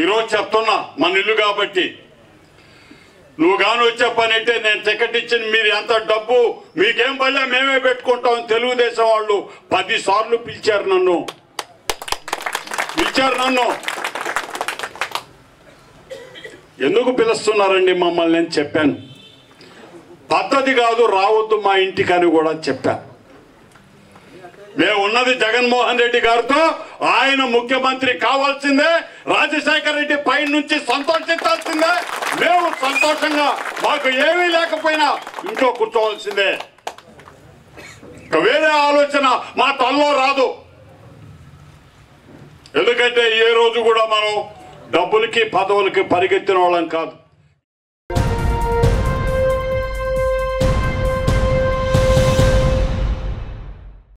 ఈరోజు చెప్తున్నా మన ఇల్లు కాబట్టి. నువ్వు గాను వచ్చే పని అయితే నేను టికెట్ ఇచ్చిన మీరు ఎంత డబ్బు మీకేం పల్లె మేమే పెట్టుకుంటాం తెలుగుదేశం వాళ్ళు పదిసార్లు పిలిచారు నన్ను. పిలిచారు నన్ను. ఎందుకు పిలుస్తున్నారండి మమ్మల్ని నేను చెప్పాను. పద్ధతి కాదు రావద్దు మా ఇంటికి అని కూడా చెప్పాను మేము ఉన్నది జగన్మోహన్ రెడ్డి గారితో. ఆయన ముఖ్యమంత్రి కావాల్సిందే. రాజశేఖర రెడ్డి పై నుంచి సంతోషించాల్సిందే. మేము సంతోషంగా మాకు ఏమీ లేకపోయినా ఇంట్లో కూర్చోవాల్సిందే. వేరే ఆలోచన మా తల్లో రాదు. ఎందుకంటే ఏ రోజు కూడా మనం డబ్బులకి పదవులకి పరిగెత్తిన వాళ్ళం కాదు.